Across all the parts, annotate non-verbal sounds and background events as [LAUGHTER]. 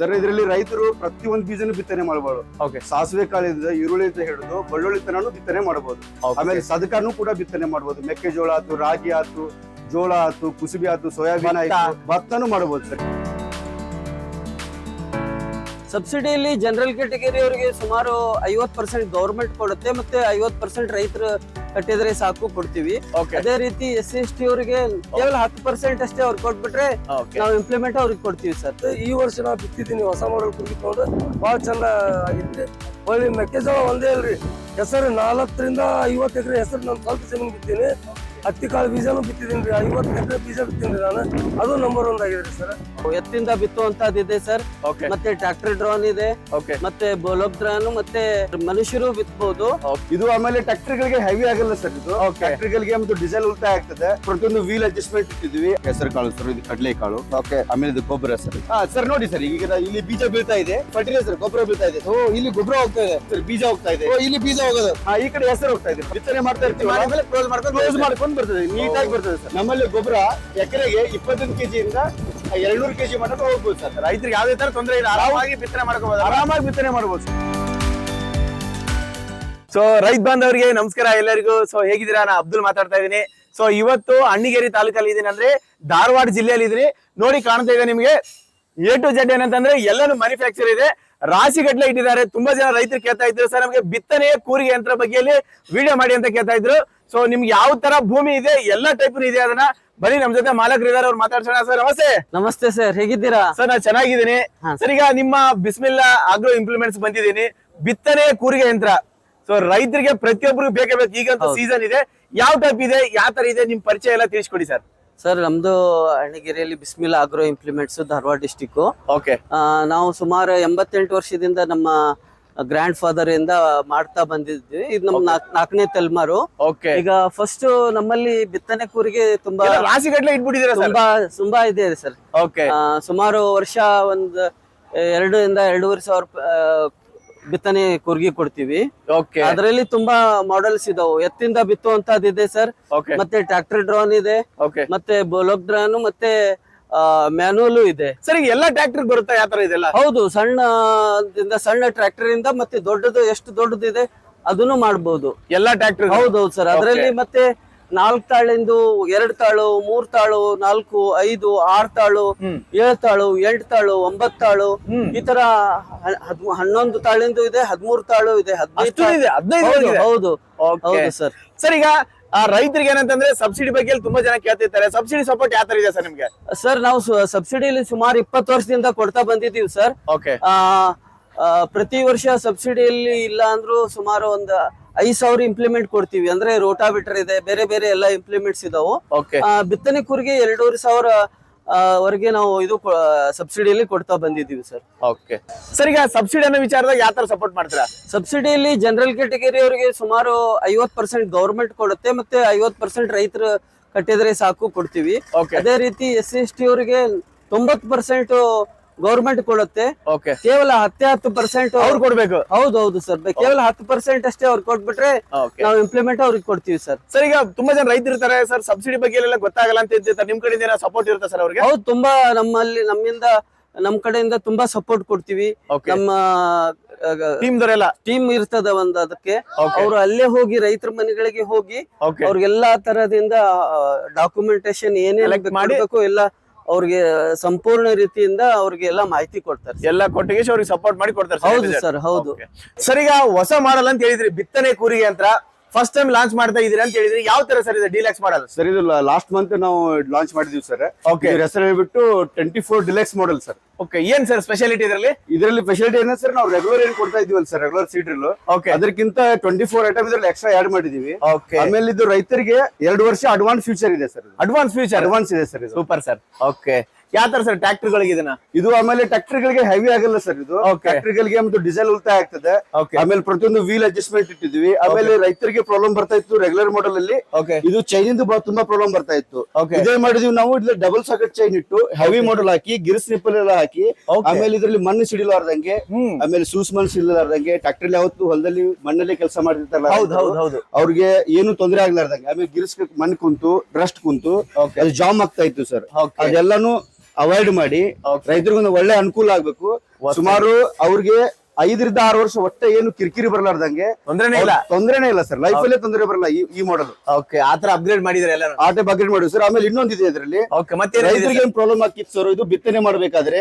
Sir ಇದರಲ್ಲಿ ರೈತರು ಪ್ರತಿ ಒಂದು ಬೀಜನೂ ಬಿತ್ತನೆ ಮಾಡಬಹುದು ಓಕೆ ಸಾಸಿವೆ ಕಾಳಿಂದ ಈರುಳ್ಳಿ ಅಂತ ಹಿಡಿದು ಬೆಳ್ಳುಳ್ಳಿ ತನೂ ಬಿತ್ತನೆ ಮಾಡಬಹುದು ಆಮೇಲೆ ಸದಕಾನು ಕೂಡ ಬಿತ್ತನೆ ಮಾಡಬಹುದು ಮೆಕ್ಕೆಜೋಳ ಆತು ರಾಗಿ ಆತು ಜೋಳ ಆತು ಕುಸುಬಿ ಆತು ಸೋಯಾಬೀನ್. ಆಯ್ತು ಭತ್ತನೂ ಮಾಡಬಹುದು ಸರ್. ಸಬ್ಸಿಡಿಯಲ್ಲಿ ಜನರಲ್ ಕ್ಯಾಟಗರಿ ಅವರಿಗೆ ಸುಮಾರು ಐವತ್ ಪರ್ಸೆಂಟ್ ಗೌರ್ಮೆಂಟ್ ಕೊಡುತ್ತೆ ಮತ್ತೆ ಐವತ್ ಪರ್ಸೆಂಟ್ ರೈತರು ಕಟ್ಟಿದ್ರೆ ಸಾಕು ಕೊಡ್ತೀವಿ. ಓಕೆ ಅದೇ ರೀತಿ ಎಸ್ ಸಿ ಎಸ್ ಟಿ ಅವರಿಗೆ ಕೇವಲ ಹತ್ತು ಪರ್ಸೆಂಟ್ ಅಷ್ಟೇ ಅವ್ರು ಕೊಟ್ಬಿಟ್ರೆ ನಾವು ಇಂಪ್ಲಿಮೆಂಟ್ ಅವ್ರಿಗೆ ಕೊಡ್ತೀವಿ ಸರ್. ಈ ವರ್ಷ ನಾವು ಬಿತ್ತಿದ್ದೀನಿ ಹೊಸ ಮಾಡಲ್ ಕುರ್ಗಿ ಬಹಳ ಭಾಳ ಚಂದ ಆಗಿತ್ತು. ಹೊಳ್ಳಿ ಮೆಕ್ಕೆಜೋಳ ಒಂದೇ ಅಲ್ರಿ. ಹೆಸರು ನಾಲ್ಕರಿಂದ ಐವತ್ತು ಎಕರೆ ಹೆಸರು ನಾನು ಸ್ವಲ್ಪ ಜಮೀನು ಬಿತ್ತೀನಿ. ಹತ್ತಿ ಕಾಳು ಬೀಜನೂ ಬಿತ್ತಿದ್ದೀನಿ ರೀ. ಐವತ್ತು ಎಕರೆ ಬೀಜ ಬಿತ್ತೀನಿ ರೀ ನಾನು. ಅದು ನಂಬರ್ ಒಂದ್ ಆಗಿದೆ ಸರ್. ಎತ್ತಿಂದ ಬಿತ್ತುವಂತದ್ದಿದೆ ಸರ್. ಓಕೆ ಮತ್ತೆ ಟ್ರಾಕ್ಟರ್ ಡ್ರೋನ್ ಇದೆ. ಓಕೆ ಮತ್ತೆ ಬೋಲೋಕ್ ಡ್ರಾನ್ ಮತ್ತೆ ಮನುಷ್ಯರು ಬಿತ್ತಬಹುದು ಇದು ಆಮೇಲೆ ಟ್ರಾಕ್ಟರ್ ಗಳಿಗೆ ಹೆವಿ ಆಗಲ್ಲ ಸರ್ ಇದು. Okay. ಟ್ರ್ಯಾಕ್ಟರ್ ಗಳಿಗೆ ಮತ್ತು ಡೀಸೆಲ್ ಉಳಿತಾಯ ಆಗ್ತದೆ. ಪ್ರತಿಯೊಂದು ವೀಲ್ ಅಡ್ಜಸ್ಟ್ಮೆಂಟ್ ಇಟ್ಟಿದ್ವಿ ಹೆಸರು ಕಾಳು ಸರ್ ಇದು ಕಡಲೆ ಕಾಳು. ಓಕೆ ಆಮೇಲೆ ಇದು ಗೊಬ್ಬರ ಸರ್. ಹಾ ಸರ್ ನೋಡಿ ಸರ್ ಈಗ ನಾ- ಇಲ್ಲಿ ಬೀಜ ಬೀಳ್ತಾ ಇದೆ. ಫರ್ಟಿಲೈಸರ್ ಗೊಬ್ಬರ ಬೀಳ್ತಾ ಇದೆ. ಓ ಇಲ್ಲಿ ಗೊಬ್ಬರ ಹೋಗ್ತಾ ಇದೆ. ಸರ್ ಬೀಜ ಹೋಗ್ತಾ ಇದೆ. ಇಲ್ಲಿ ಬೀಜ ಹೋಗೋದು. ಹಾ ಈ ಕಡೆ ಹೆಸರು ಹೋಗ್ತಾ ಇದೆ. ಬಿತ್ತನೆ ಮಾಡ್ತಾ ಇರ್ತೀವಿ ಕ್ಲೋಸ್ ಮಾಡ್ಕೊಂಡು ಮಾಡ್ಕೊಂಡು ಬರ್ತದೆ ನೀಟಾಗಿ ಬರ್ತದೆ ಸರ್. ನಮ್ಮಲ್ಲಿ ಗೊಬ್ಬರ ಎಕರೆಗೆ ಇಪ್ಪತ್ತೊಂದು ಇಂದ ಎರಡ್ನೂರು ಕೆಜಿ ಮಟ್ಟ ಹೋಗ್ಬೋದು ಸರ್. ರೈತರಿಗೆ ಯಾವ್ದೇ ತರ ತೊಂದರೆ ಇಲ್ಲ ಆರಾಮಾಗಿ ಬಿತ್ತನೆ ಮಾಡ್ಕೋಬಹುದು ಆರಾಮಾಗಿ ಬಿತ್ತನೆ ಮಾಡ್ಬೋದು ಸರ್. ಸೊ ರೈತ ಬಾಂಧವರಿಗೆ ನಮಸ್ಕಾರ ಎಲ್ಲರಿಗೂ. ಸೊ ಹೇಗಿದ್ದೀರಾ? ನಾ ಅಬ್ದುಲ್ ಮಾತಾಡ್ತಾ ಇದ್ದೀನಿ. ಸೊ ಇವತ್ತು ಅಣ್ಣಿಗೇರಿ ತಾಲೂಕಲ್ಲಿ ಇದೀನಿ ಅಂದ್ರೆ ಧಾರವಾಡ ಜಿಲ್ಲೆಯಲ್ಲಿ ಇದೀನಿ. ನೋಡಿ ಕಾಣ್ತಾ ಇದೆ ನಿಮಗೆ. ಎ ಟು ಜೆಡ್ ಏನಂತಂದ್ರೆ ಎಲ್ಲಾನು ಮ್ಯಾನುಫ್ಯಾಕ್ಚರ್ ಇದೆ. ರಾಶಿ ಗಟ್ಲೆ ಇಟ್ಟಿದ್ದಾರೆ. ತುಂಬಾ ಜನ ರೈತರು ಕೇಳ್ತಾ ಇದ್ರು. ಸರ್ ನಮಗೆ ಬಿತ್ತನೆ ಕೂರಿಗೆ ಯಂತ್ರ ಬಗ್ಗೆಯಲ್ಲಿ ವಿಡಿಯೋ ಮಾಡಿ ಅಂತ ಕೇಳ್ತಾ ಇದ್ರು. ಸೊ ನಿಮ್ಗೆ ಯಾವ ತರ ಭೂಮಿ ಇದೆ ಎಲ್ಲ ಟೈಪ್ ಇದೆ ಅದನ್ನ ಬರೀ ನಮ್ ಜೊತೆ ಮಾಲಕರು ಇದಾರೆ ಅವ್ರು ಮಾತಾಡ್ಸೋಣ. ಸರ್ ನಮಸ್ತೆ. ನಮಸ್ತೆ ಸರ್ ಹೇಗಿದ್ದೀರಾ? ಸರ್ ನಾ ಚೆನ್ನಾಗಿದ್ದೀನಿ. ಸರ್ ಈಗ ನಿಮ್ಮ ಬಿಸ್ಮಿಲ್ಲಾ ಆಗ್ರೋ ಇಂಪ್ಲಿಮೆಂಟ್ಸ್ ಬಂದಿದ್ದೀನಿ. ಬಿತ್ತನೆ ಕೂರಿಗೆ ಯಂತ್ರ. ಸೊ ರೈತರಿಗೆ ಪ್ರತಿಯೊಬ್ಬರಿಗೂ ಬೇಕೇ ಬೇಕು. ಈಗಂತೂ ಸೀಸನ್ ಇದೆ. ಯಾವ ಟೈಪ್ ಇದೆ ಯಾವ ತರ ಇದೆ ನಿಮ್ ಪರಿಚಯ ಎಲ್ಲ ತಿಳಿಸ್ಕೊಡಿ ಸರ್ ಸರ್ ನಮ್ದು ಅಣ್ಣಗಿರಿಯಲ್ಲಿ Bismil agro implements Dharwad district okay ನಾವು ಸುಮಾರು ಎಂಬತ್ತೆಂಟು ವರ್ಷದಿಂದ ನಮ್ಮ ಗ್ರ್ಯಾಂಡ್ ಫಾದರ್ ಇಂದ ಮಾಡ್ತಾ ಬಂದಿದ್ವಿ. ಇದು ನಮ್ ನಾಲ್ಕನೇ ತಲೆಮಾರು. ಓಕೆ ಈಗ ಫಸ್ಟ್ ನಮ್ಮಲ್ಲಿ ಬಿತ್ತನೆ ಕೂರಿಗೆ ತುಂಬಾ ರಾಶಿ ಗಟ್ಲೆ ಇಟ್ಬಿಟ್ಟಿದ್ದೀರಾ ಸರ್? ತುಂಬಾ ತುಂಬಾ ಇದೆ ಸರ್. ಓಕೆ ಸುಮಾರು ವರ್ಷ ಒಂದ್ ಎರಡರಿಂದ ಎರಡೂವರೆ ಸಾವಿರ ಬಿತ್ತನೆ ಕೂರ್ಗಿ ಕೊಡ್ತೀವಿ. ಓಕೆ ಅದರಲ್ಲಿ ತುಂಬಾ ಮಾಡೆಲ್ಸ್ ಇದಾವೆ. ಎತ್ತಿಂದ ಬಿತ್ತುವಂತದ್ದು ಸರ್. ಓಕೆ ಮತ್ತೆ ಟ್ರಾಕ್ಟರ್ ಡ್ರೋನ್ ಇದೆ. ಓಕೆ ಮತ್ತೆ ಬೋಲೋಕ್ ಡ್ರೋನ್ ಮತ್ತೆ ಮ್ಯಾನುವಲ್ ಇದೆ. ಸರ್ ಈಗ ಎಲ್ಲ ಟ್ರ್ಯಾಕ್ಟರ್ ಬರುತ್ತಾ? ಯಾವ ತರ ಇದೆಲ್ಲ? ಹೌದು ಸಣ್ಣದಿಂದ ಸಣ್ಣ ಟ್ರ್ಯಾಕ್ಟರ್ ಇಂದ ಮತ್ತೆ ದೊಡ್ಡದು ಎಷ್ಟು ದೊಡ್ಡದು ಇದೆ ಅದನ್ನು ಮಾಡಬಹುದು ಎಲ್ಲ ಟ್ರ್ಯಾಕ್ಟರ್ ಹೌದೌದು ಸರ್. ಅದರಲ್ಲಿ ಮತ್ತೆ ನಾಲ್ಕು ತಾಳಿಂದು ಎರಡ್ ತಾಳು ಮೂರ್ ತಾಳು ನಾಲ್ಕು ಐದು ಆರ್ ತಾಳು ಏಳು ತಾಳು ಎಂಟು ತಾಳು ಒಂಬತ್ ತಾಳು. ಈ ತರ ಹನ್ನೊಂದು ತಾಳಿಂದು ಇದೆ ಹದಿಮೂರು ತಾಳು ಇದೆ ಹದಿನೈದು ಹೌದು ಹೌದು ಸರ್. ಸರ್ ಈಗ ಆ ರೈತರಿಗೆ ಏನಂತಂದ್ರೆ ಸಬ್ಸಿಡಿ ಬಗ್ಗೆ ತುಂಬಾ ಜನ ಕೇಳ್ತಿರ್ತಾರೆ. ಸಬ್ಸಿಡಿ ಸಪೋರ್ಟ್ ಯಾವ ತರ ಇದೆ ಸರ್ ನಿಮ್ಗೆ? ಸರ್ ನಾವು ಸಬ್ಸಿಡಿಲಿ ಸುಮಾರು ಇಪ್ಪತ್ತು ವರ್ಷದಿಂದ ಕೊಡ್ತಾ ಬಂದಿದ್ದೀವಿ ಸರ್. ಓಕೆ ಪ್ರತಿ ವರ್ಷ ಸಬ್ಸಿಡಿಯಲ್ಲಿ ಇಲ್ಲ ಅಂದ್ರು ಸುಮಾರು ಒಂದು ಐದ್ ಸಾವಿರ ಇಂಪ್ಲಿಮೆಂಟ್ ಕೊಡ್ತೀವಿ. ಅಂದ್ರೆ ರೋಟಾವಿಟರ್ ಇದೆ ಬೇರೆ ಬೇರೆ ಎಲ್ಲ ಇಂಪ್ಲಿಮೆಂಟ್ಸ್ ಇದಾವು. ಬಿತ್ತನೆ ಕೂರಿಗೆ ಎರಡೂವರೆ ಸಾವಿರ ವರೆಗೆ ನಾವು ಇದು ಸಬ್ಸಿಡಿಯಲ್ಲಿ ಕೊಡ್ತಾ ಬಂದಿದ್ದೀವಿ ಸರ್. ಓಕೆ. ಸರ್ ಈಗ ಸಬ್ಸಿಡಿ ಅನ್ನೋ ವಿಚಾರದಾಗ ಯಾವ ತರ ಸಪೋರ್ಟ್ ಮಾಡ್ತೀರಾ? ಸಬ್ಸಿಡಿಯಲ್ಲಿ ಜನರಲ್ ಕ್ಯಾಟಗರಿ ಅವರಿಗೆ ಸುಮಾರು ಐವತ್ತು ಪರ್ಸೆಂಟ್ ಗೌರ್ಮೆಂಟ್ ಕೊಡುತ್ತೆ ಮತ್ತೆ ಐವತ್ತು ಪರ್ಸೆಂಟ್ ರೈತರು ಕಟ್ಟಿದ್ರೆ ಸಾಕು ಕೊಡ್ತೀವಿ. ಅದೇ ರೀತಿ ಎಸ್ ಸಿ ಎಸ್ ಟಿ ಅವರಿಗೆ ತೊಂಬತ್ ಪರ್ಸೆಂಟ್ ಗೌರ್ಮೆಂಟ್ ಕೊಡುತ್ತೆ. ಕೇವಲ ಹತ್ತೆ ಹತ್ತು ಪರ್ಸೆಂಟ್ ಅವ್ರು ಕೊಡ್ಬೇಕು. ಹೌದು ಹೌದು ಸರ್ ಕೇವಲ ಹತ್ತು ಪರ್ಸೆಂಟ್ ಅಷ್ಟೇ ಅವ್ರು ಕೊಟ್ಬಿಟ್ರೆ ನಾವು ಇಂಪ್ಲಿಮೆಂಟ್ ಅವ್ರಿಗೆ ಕೊಡ್ತೀವಿ ಸರ್. ಸರ್ ಈಗ ತುಂಬಾ ಜನ ರೈತರು ಇರ್ತಾರೆ ಸರ್ ಸಬ್ಸಿಡಿ ಬಗ್ಗೆ ಎಲ್ಲ ಗೊತ್ತಾಗಲ್ಲ ಅಂತ ಇರ್ತಾರೆ ನಿಮ್ ಕಡೆಯಿಂದ ಸಪೋರ್ಟ್ ಇರುತ್ತೆ ಸರ್ ಅವ್ರಿಗೆ? ಹೌದು ತುಂಬಾ ನಮ್ಮಲ್ಲಿ ನಮ್ಮಿಂದ ನಮ್ ಕಡೆಯಿಂದ ತುಂಬಾ ಸಪೋರ್ಟ್ ಕೊಡ್ತೀವಿ. ನಮ್ಮ ಟೀಮ್ ಟೀಮ್ ಇರ್ತದ ಒಂದ್ ಅದಕ್ಕೆ. ಅವ್ರು ಅಲ್ಲೇ ಹೋಗಿ ರೈತರ ಮನೆಗಳಿಗೆ ಹೋಗಿ ಅವ್ರಿಗೆಲ್ಲಾ ತರದಿಂದ ಡಾಕ್ಯುಮೆಂಟೇಶನ್ ಏನೇನ್ ಮಾಡಿ- ಮಾಡಬೇಕು ಎಲ್ಲ ಅವ್ರಿಗೆ ಸಂಪೂರ್ಣ ರೀತಿಯಿಂದ ಅವ್ರಿಗೆ ಎಲ್ಲ ಮಾಹಿತಿ ಕೊಡ್ತಾರೆ ಎಲ್ಲ ಕೊಟ್ಟಿಗೆ ಅವ್ರಿಗೆ ಸಪೋರ್ಟ್ ಮಾಡಿ ಕೊಡ್ತಾರೆ ಹೌದು ಸರ್ ಹೌದು. ಸರ್ ಈಗ ಹೊಸ ಮಾಡಲ್ ಅಂತ ಹೇಳಿದ್ರಿ ಬಿತ್ತನೆ ಕೂರಿಗೆ ಅಂತ ಫಸ್ಟ್ ಟೈಮ್ ಲಾಂಚ್ ಮಾಡ್ತಾ ಇದೀರಾ ಅಂತ ಹೇಳಿದ್ರೆ ಯಾವ ತರ ಸರ್ ಇದೆ ಡಿಲಾಕ್ಸ್ ಮಾಡಲ್ ಸರ್ ಇದು ಲಾಸ್ಟ್ ಮಂತ್ ನಾವು ಲಾಂಚ್ ಮಾಡಿದೀವಿ ಸರ್ ಓಕೆ ಹೆಸರು ಹೇಳ್ಬಿಟ್ಟು twenty four deluxe model sir okay ಏನ್ ಸರ್ ಸ್ಪೆಷಾಲಿಟಿ ಇದರಲ್ಲಿ? ಇದರಲ್ಲಿ ಫೆಸಿಲಿಟಿ ಏನ ಸರ್ ನಾವು ರೆಗ್ಯುಲರ್ ಏನ್ ಕೊಡ್ತಾ ಇದೀವಲ್ಲ sir regular seed drill okay ಅದಕ್ಕಿಂತ ಟ್ವೆಂಟಿ ಫೋರ್ ಐಟಮ್ ಇದ್ರಲ್ಲಿ ಎಕ್ಸ್ಟ್ರಾ ಆಡ್ ಮಾಡಿದೀವಿ. ಓಕೆ ಆಮೇಲೆ ಇದು ರೈತರಿಗೆ ಎರಡು ವರ್ಷ ಅಡ್ವಾನ್ಸ್ ಫ್ಯೂಚರ್ ಇದೆ ಸರ್ ಅಡ್ವಾನ್ಸ್ ಫ್ಯೂಚರ್ ಅಡ್ವಾನ್ಸ್ ಇದೆ ಸರ್ ಇದು. ಸೂಪರ್ ಸರ್ ಓಕೆ ಯಾವ ತರ ಸರ್ ಟ್ರಾಕ್ಟರ್ ಗಳಿಗೆ ಇದನ್ನ? ಇದು ಆಮೇಲೆ ಟ್ರಾಕ್ಟರ್ ಗಳಿಗೆ ಹೆವಿ ಆಗಲ್ಲ ಸರ್ ಇದು. ಟ್ರಾಕ್ಟರ್ ಗಳಿಗೆ ಮತ್ತು ಡೀಸೆಲ್ ಉಳಿತಾಯ ಆಗ್ತದೆ. ಆಮೇಲೆ ಪ್ರತಿಯೊಂದು ವೀಲ್ ಅಡ್ಜಸ್ಟ್ಮೆಂಟ್ ಇಟ್ಟಿದ್ವಿ ಆಮೇಲೆ ರೈತರಿಗೆ ಪ್ರಾಬ್ಲಮ್ ಬರ್ತಾ ಇತ್ತು ರೆಗ್ಯುಲರ್ ಮಾಡೆಲ್ ಅಲ್ಲಿ. ಇದು ಚೈನ್ ಇಂದ ತುಂಬಾ ಪ್ರಾಬ್ಲಮ್ ಬರ್ತಾ ಇತ್ತು. ಇದೇ ಮಾಡಿದ್ವಿ ನಾವು ಇಲ್ಲಿ ಡಬಲ್ ಸಾಕೆಟ್ ಚೈನ್ ಇಟ್ಟು ಹೆವಿ ಮಾಡೆಲ್ ಹಾಕಿ ಗಿರ್ಸ್ ನಿಪ್ಪಲ್ ಎಲ್ಲ ಹಾಕಿ ಆಮೇಲೆ ಇದ್ರಲ್ಲಿ ಮಣ್ಣು ಸಿಡಿಲಾರ್ದಂಗೆ ಆಮೇಲೆ ಸೂಸ್ ಮಣ್ಣು ಸಿಡಿಲಾರ್ದಂಗೆ ಟ್ರಾಕ್ಟರ್ ಯಾವತ್ತು ಹೊಲದಲ್ಲಿ ಮಣ್ಣಲ್ಲಿ ಕೆಲಸ ಮಾಡ್ತಿರ್ತಾರಲ್ಲ ಹೌದು ರೈತರು, ಹೌದು ಹೌದು ಅವ್ರಿಗೆ ಏನು ತೊಂದರೆ ಆಗ್ಲಾರ್ದಂಗೆ ಆಮೇಲೆ ಗಿರ್ಸ್ ಮಣ್ಣು ಕುಂತು ರಸ್ಟ್ ಕುಂತು ಅದು ಜಾಮ್ ಆಗ್ತಾ ಇತ್ತು ಸರ್. ಅದೆಲ್ಲಾನು ಅವಾಯ್ಡ್ ಮಾಡಿ ರೈತರಿಗೊಂದು ಒಳ್ಳೆ ಅನುಕೂಲ ಆಗ್ಬೇಕು. ಸುಮಾರು ಅವ್ರಿಗೆ ಐದರಿಂದ ಆರು ವರ್ಷ ಒಟ್ಟೆ ಏನು ಕಿರಿಕಿರಿ ಬರ್ಲಾರ್ದಂಗೆ ತೊಂದ್ರೆನೇ ಇಲ್ಲ. ತೊಂದರೆನೇ ಇಲ್ಲ ಸರ್. ಲೈಫ್ ಅಲ್ಲೇ ತೊಂದರೆ ಬರಲ್ಲ ಈ ಈ ಮಾಡಲ್ ಓಕೆ ಆತರ ಅಪ್ಗ್ರೇಡ್ ಮಾಡಿದ್ರೆ ಎಲ್ಲಾ ಆಟ ಬಗ್ಗೆಟ್ ಮಾಡಿ ಸರ್. ಆಮೇಲೆ ಇನ್ನೊಂದಿದೆ ಇದರಲ್ಲಿ. ಓಕೆ ಮತ್ತೆ ರೈತರಿಗೆ ಏನ್ ಪ್ರಾಬ್ಲಮ್ ಆಗಿತ್ತು ಸರ್? ಇದು ಬಿತ್ತನೆ ಮಾಡ್ಬೇಕಾದ್ರೆ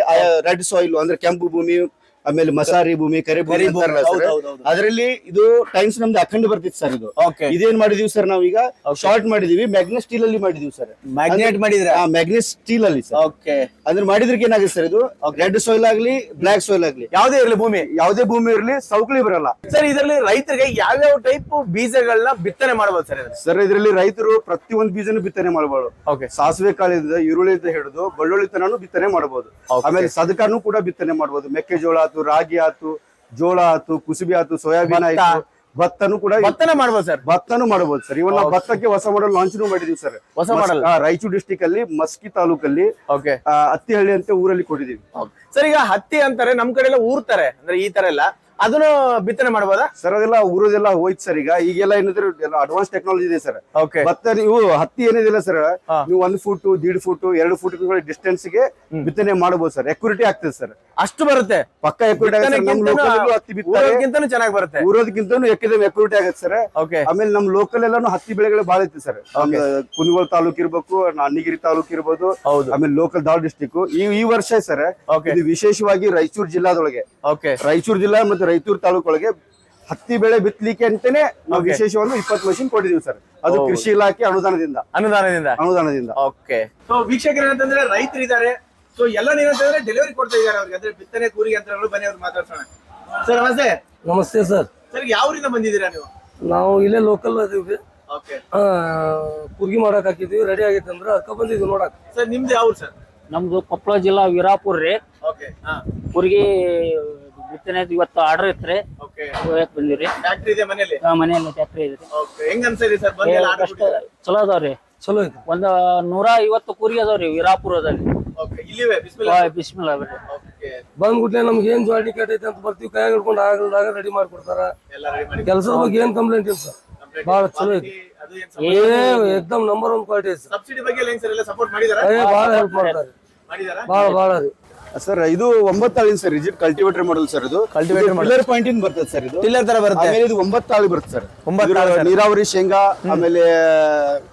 ರೆಡ್ ಸಾಯಿಲ್ ಅಂದ್ರೆ ಕೆಂಪು ಭೂಮಿ ಆಮೇಲೆ ಮಸಾರಿ ಭೂಮಿ ಕರಿ ಭೂಮಿ ಕರಿ ಭೂಮಿ, ಅಂತಾರಲ್ಲ ಹೌದು, sir. ಹೌದು, ಹೌದು. ಅದರಲ್ಲಿ ಇದು ಟೈಮ್ಸ್ ನಮ್ದು ಅಖಂಡ ಬರ್ತಿತ್ತು ಸರ್ ಇದು. ಓಕೆ ಇದೇನ್ ಮಾಡಿದೀವಿ ಸರ್ ನಾವೀಗ? ಶಾರ್ಟ್ ಮಾಡಿದೀವಿ ಮ್ಯಾಗ್ನೆಸ್ ಸ್ಟೀಲ್ ಅಲ್ಲಿ ಮಾಡಿದೀವಿ ಸರ್. ಮ್ಯಾಗ್ನೆಟ್ ಮಾಡಿದ್ರೆ? ಮ್ಯಾಗ್ನೆಸ್ ಸ್ಟೀಲ್ ಅಲ್ಲಿ ಸರ್. ಓಕೆ ಅಂದ್ರೆ ಮಾಡಿದ್ರಿಗೆ ಏನಾಗುತ್ತೆ ಸರ್ ಇದು? ರೆಡ್ ಸಾಯಿಲ್ ಆಗ್ಲಿ ಬ್ಲಾಕ್ ಸಾಯಿಲ್ ಆಗ್ಲಿ. ಯಾವ್ದೇ ಇರಲಿ ಭೂಮಿ ಯಾವುದೇ ಭೂಮಿ ಇರಲಿ ಸೌಕಳಿ ಬರಲ್ಲ. ಸರ್ ಇದರಲ್ಲಿ ರೈತರಿಗೆ ಯಾವ್ಯಾವ ಟೈಪ್ ಬೀಜಗಳನ್ನ ಬಿತ್ತನೆ ಮಾಡಬಹುದು ಸರ್ ಇದರಲ್ಲಿ? ಸರ್ ಇದರಲ್ಲಿ ರೈತರು ಪ್ರತಿ ಒಂದು ಬೀಜನೂ ಬಿತ್ತನೆ ಮಾಡಬಹುದು ಓಕೆ ಸಾಸಿವೆ ಕಾಳಿಂದ ಈರುಳ್ಳಿಯಿಂದ ಹಿಡಿದು ಬೆಳ್ಳುಳ್ಳಿ ತನನು ಬಿತ್ತನೆ ಮಾಡಬಹುದು ಆಮೇಲೆ ಸದಕಾನು ಕೂಡ ಬಿತ್ತನೆ ಮಾಡಬಹುದು ಮೆಕ್ಕೆಜೋಳ ಆತು ರಾಗಿ ಆಯ್ತು ಜೋಳ ಆಯ್ತು ಕುಸುಬಿ ಆಯ್ತು ಸೋಯಾಬೀನ್. ಆಯ್ತು ಭತ್ತನು ಕೂಡ ಭತ್ತನ ಮಾಡಬಹುದು ಸರ್. ಭತ್ತನು ಮಾಡಬಹುದು ಸರ್. ಇವನ್ನ ಭತ್ತಕ್ಕೆ ಹೊಸ ಮಾಡಲ್ ಲಾಂಚ್ ಮಾಡಿದೀವಿ ಸರ್. ಹೊಸ ಮಾಡಲ್ ರಾಯಚೂರು ಡಿಸ್ಟಿಕ್ ಅಲ್ಲಿ ಮಸ್ಕಿ ತಾಲೂಕಲ್ಲಿ ಹತ್ತಿಹಳ್ಳಿ ಅಂತ ಊರಲ್ಲಿ ಕೊಟ್ಟಿದೀವಿ. ಸರ್ ಈಗ ಹತ್ತಿ ಅಂತಾರೆ ನಮ್ ಕಡೆ ಎಲ್ಲ ಊರ್ತಾರೆ ಅಂದ್ರೆ ಈ ತರ ಎಲ್ಲ. ಅದನ್ನು ಬಿತ್ತನೆ ಮಾಡಬಹುದಾ? ಸರ್ ಅದೆಲ್ಲ ಊರದೆಲ್ಲ ಹೋಯ್ತು ಸರ್ ಈಗ. ಈಗೆಲ್ಲ ಏನಿದ್ರೆ ಅಡ್ವಾನ್ಸ್ ಟೆಕ್ನಾಲಜಿ ಇದೆ ಸರ್. ಓಕೆ ಭತ್ತ ನೀವು ಹತ್ತಿ ಏನಿದಿಲ್ಲ ಸರ್. ನೀವು ಒಂದ್ ಫುಟ್ ದೀಡ್ ಫುಟ್ ಎರಡು ಫುಟ್ ಡಿಸ್ಟೆನ್ಸ್ಗೆ ಬಿತ್ತನೆ ಮಾಡಬಹುದು ಸರ್. ಎಕ್ಯುರಿಟಿ ಆಗ್ತದೆ ಸರ್. ಅಷ್ಟು ಬರುತ್ತೆ. ಪಕ್ಕ ಎಕ್ಯುರಿಟಿ ಚೆನ್ನಾಗಿ ಬರುತ್ತೆ. ಊರೋದಕ್ಕಿಂತ ಎಕ್ಕಿದ ಎಕ್ಯುರಿಟಿ ಆಗುತ್ತೆ ಸರ್. ಆಮೇಲೆ ನಮ್ ಲೋಕಲ್ ಎಲ್ಲಾನು ಹತ್ತಿ ಬೆಳೆಗಳು ಬಾಳ ಐತಿ ಸರ್. ಕುಂದಗೋಳ ತಾಲೂಕ್ ಇರ್ಬೇಕು ನಾನಿಗಿರಿ ತಾಲೂಕ್ ಇರ್ಬೋದು ಆಮೇಲೆ ಲೋಕಲ್ ದಾಳ್ ಡಿಸ್ಟಿಕ್ ಈ ಈ ವರ್ಷ ಸರ್ ಇದು ವಿಶೇಷವಾಗಿ ರಾಯಚೂರು ಜಿಲ್ಲಾದೊಳಗೆ. ರಾಯಚೂರು ಜಿಲ್ಲಾ ಮತ್ತು ರಾಯಚೂರು ತಾಲೂಕೊಳಗೆ ಹತ್ತಿ ಬೆಳೆ ಬಿತ್ತಲಿಕ್ಕೆ ಅಂತಾನೆ ನಾವು ವಿಶೇಷವನ್ನು ಇಪ್ಪತ್ತು ಮಷಿನ್ ಕೊಟ್ಟಿದೀವಿ ಸರ್ ಅದು ಕೃಷಿ ಇಲಾಖೆ ಅನುದಾನದಿಂದ. ಅನುದಾನದಿಂದ? ಅನುದಾನದಿಂದ. ಓಕೆ ಸೊ ವೀಕ್ಷಕರು ಏನಂತಂದ್ರೆ ರೈತರು ಇದ್ದಾರೆ ಸೊ ಎಲ್ಲ ಏನಂತಂದ್ರೆ ಡೆಲಿವರಿ ಕೊಡ್ತಾ ಇದ್ದಾರೆ ಅವ್ರಿಗೆ. ಅಂದ್ರೆ ಬಿತ್ತನೆ ಕೂರಿಗೆ ಯಂತ್ರಗಳು ಬನ್ನಿ ಅವ್ರು ಮಾತಾಡ್ಸೋಣ. ಸರ್ ನಮಸ್ತೆ. ನಮಸ್ತೆ ಸರ್ ಸರ್ ಯಾವ ಊರಿಂದ ಬಂದಿದ್ದೀರಾ ನೀವು? ನಾವು ಇಲ್ಲೇ ಲೋಕಲ್ ಅದೀವಿ ಓಕೆ ಆ, ಕುರ್ಗಿ ಮಾಡಕ್ ಹಾಕಿದ್ವಿ. ರೆಡಿ ಆಗೈತೆ ಅಂದ್ರೆ ಅದಕ್ಕೆ ಬಂದಿದ್ವಿ ನೋಡಕ್. ಸರ್ ನಿಮ್ದು ಯಾವ ಊರು ಸರ್ ನಮ್ದು ಕೊಪ್ಪಳ ಜಿಲ್ಲಾ ವಿರಾಪುರ ರೀ. ಓಕೆ ಹಾ. ಊರಿಗೆ ಬಿತ್ತನೆ ಇವತ್ತು ಆರ್ಡರ್ ಇತ್ರಿ. ಓಕೆ ಹೋಗಕ್ ಬಂದಿವ್ರಿ. ಫ್ಯಾಕ್ಟ್ರಿ ಇದೆ ಮನೇಲಿ ಆ, ಮನೆಯಲ್ಲಿ ಟ್ಯಾಕ್ಟ್ರಿ ಇದೆ. ಓಕೆ ಹೆಂಗ್ ಅನ್ಸಿದೆ ಸರ್? ಬಂದು ಎಲ್ಲ ಆರ್ಡರ್ ಅಷ್ಟ ಚಲೋ ಅದಾವ್ರಿ. ಚಲೋ ಐತಿ. ಒಂದ್ ನೂರ ಐವತ್ತು ಕೂರಿಗೆ ಅದಾವ್ರಿ ವಿರಾಪುರದಲ್ಲಿ. ಓಕೆ ಇಲ್ಲಿವೆ? ಬಿಸ್ಮಿಲ್ಲಾ ಬಿಸ್ಮಿಲ್ಲ ಬಿಡ್ರಿ ಓಕೆ ಬಂದ್ಬಿಟ್ಲೆ ನಮ್ಗೆ ಏನ್ ಜಾಡಿ ಕಟ್ಟೈತೆ ಅಂತ ಬರ್ತೀವಿ. ಕೈ ಹಿಡ್ಕೊಂಡು ಆಗಲ್ದಾಗ ರೆಡಿ ಮಾಡ್ಕೊಡ್ತಾರ. ಎಲ್ಲ ರೆಡಿ ಮಾಡಿ ಕೆಲಸದ ಬಗ್ಗೆ ಏನ್ ಕಂಪ್ಲೇಂಟ್ ಇಲ್ಲ ಸರ್. ಬಹಳ ಚಲೋ ಐತಿ. ಅದು ಏನ್ ಏ ಎಕ್ದಮ್ ನಂಬರ್ ಒನ್ ಕ್ವಾಲಿಟಿ ಐತಿ ಸರ್. ಸಬ್ಸಿಡಿ ಬಗ್ಗೆ ಎಲ್ಲ ಹೆಂಗ್ ಸರ್? ಎಲ್ಲ ಸಪೋರ್ಟ್ ಮಾಡಿದಾರಾ? ಏ ಭಾಳ ಹೆಲ್ಪ್ ಮಾಡ್ತಾರೆ. ಮಾಡಿದಾರ? ಬಹಳ ಭಾಳ ರೀ. ಸರ್ ಇದು ಒಂಬತ್ತಾಳಿನ sir rigid cultivator model sir ಇದು. ಕಲ್ಟಿವೇಟರ್ ಟಿಲ್ಲರ್ ಪಿಲ್ಲರ್ ಪಾಯಿಂಟ್ ಇಂದ ಬರ್ತದೆ ಸರ್ ಇದು. ಟಿಲ್ಲರ್ ತರ ಬರುತ್ತೆ. ಆಮೇಲೆ ಇದು ಒಂಬತ್ತಾಳಿ ಬರುತ್ತೆ ಸರ್. ಒಂಬತ್ತು ಇದ್ರ ಆಳು sir. ನೀರಾವರಿ ಶೇಂಗಾ ಆಮೇಲೆ